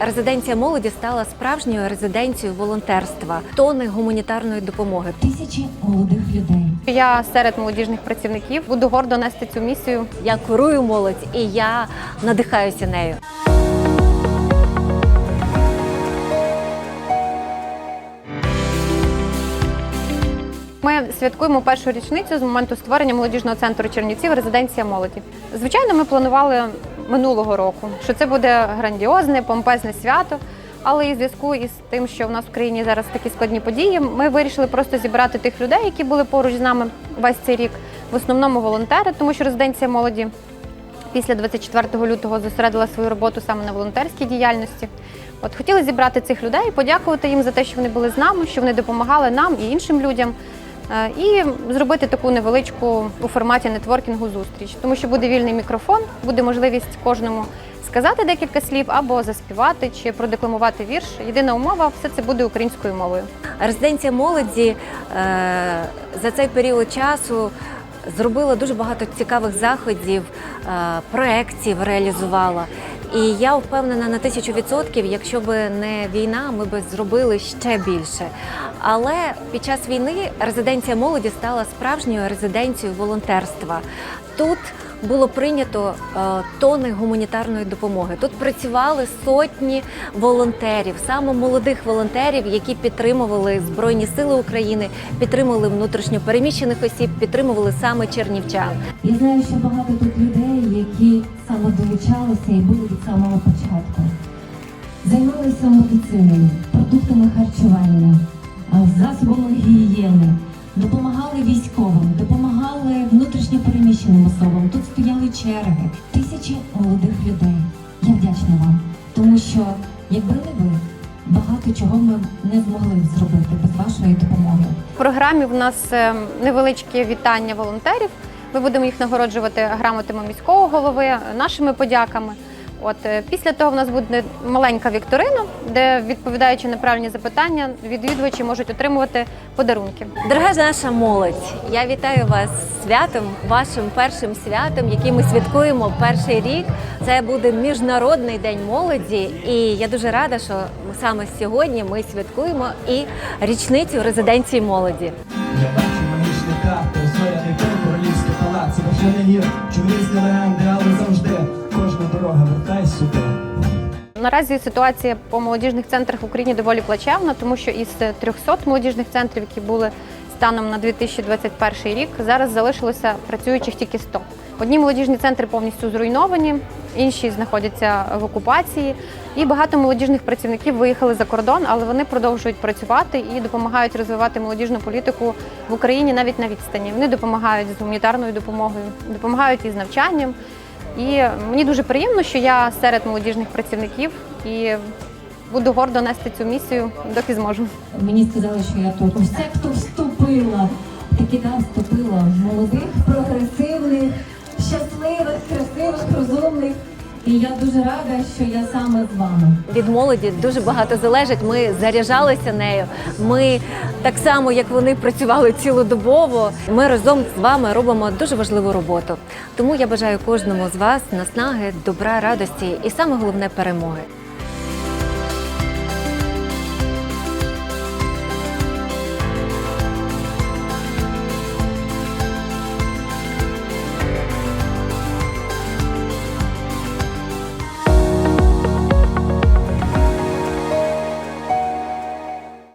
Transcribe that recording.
Резиденція молоді стала справжньою резиденцією волонтерства, тони гуманітарної допомоги. тисячі молодих людей. Я серед молодіжних працівників буду гордо нести цю місію. Я курую молодь і я надихаюся нею. Ми святкуємо першу річницю з моменту створення молодіжного центру Чернівців резиденція молоді. Звичайно, ми планували минулого року, що це буде грандіозне, помпезне свято. Але і в зв'язку із тим, що в нас в країні зараз такі складні події, ми вирішили просто зібрати тих людей, які були поруч з нами весь цей рік. В основному волонтери, тому що резиденція молоді після 24 лютого зосередила свою роботу саме на волонтерській діяльності. От хотіли зібрати цих людей, подякувати їм за те, що вони були з нами, що вони допомагали нам і іншим людям. Е, І зробити таку невеличку у форматі нетворкінгу зустріч, тому що буде вільний мікрофон, буде можливість кожному сказати декілька слів або заспівати чи продекламувати вірш. Єдина умова все це буде українською мовою. Резиденція молоді е, за цей період часу зробила дуже багато цікавих заходів, е, проєктів реалізувала. І я впевнена на тисячу відсотків, якщо б не війна, ми б зробили ще більше. Але під час війни резиденція молоді стала справжньою резиденцією волонтерства. Тут було прийнято е, тони гуманітарної допомоги. Тут працювали сотні волонтерів, саме молодих волонтерів, які підтримували Збройні Сили України, підтримували внутрішньо переміщених осіб, підтримували саме чернівчан. Я знаю, що багато тут людей, які саме долучалися і були від самого початку. Займалися медициною, продуктами харчування, засобами гігієни, допомагали військовим, допомагали внутрішньо переміщеним особам. Тут стояли черги, тисячі молодих людей. Я вдячна вам, тому що якби не ви, багато чого ми не змогли б зробити без вашої допомоги. В програмі в нас е, невеличке вітання волонтерів. Ми будемо їх нагороджувати грамотами міського голови, нашими подяками. От е, після того в нас буде маленька вікторина, де відповідаючи на правильні запитання, відвідувачі можуть отримувати подарунки. Дорога наша молодь, я вітаю вас святом, вашим першим святом, який ми святкуємо перший рік. Це буде міжнародний день молоді, і я дуже рада, що саме сьогодні ми святкуємо і річницю резиденції молоді. Палац, не гір, чудесні легенди, але завжди кожна дорога вертай сюди. Наразі ситуація по молодіжних центрах в Україні доволі плачевна, тому що із 300 молодіжних центрів, які були станом на 2021 рік, зараз залишилося працюючих тільки 100. Одні молодіжні центри повністю зруйновані, інші знаходяться в окупації. І багато молодіжних працівників виїхали за кордон, але вони продовжують працювати і допомагають розвивати молодіжну політику в Україні навіть на відстані. Вони допомагають з гуманітарною допомогою, допомагають із навчанням. І мені дуже приємно, що я серед молодіжних працівників і буду гордо нести цю місію, доки зможу. Мені сказали, що я тут усе, хто вступила, таки да, вступила молодих, прогресивних, щасливих. І я дуже рада, що я саме з вами. Від молоді дуже багато залежить. Ми заряджалися нею. Ми так само, як вони працювали цілодобово. Ми разом з вами робимо дуже важливу роботу. Тому я бажаю кожному з вас наснаги, добра, радості і саме головне перемоги.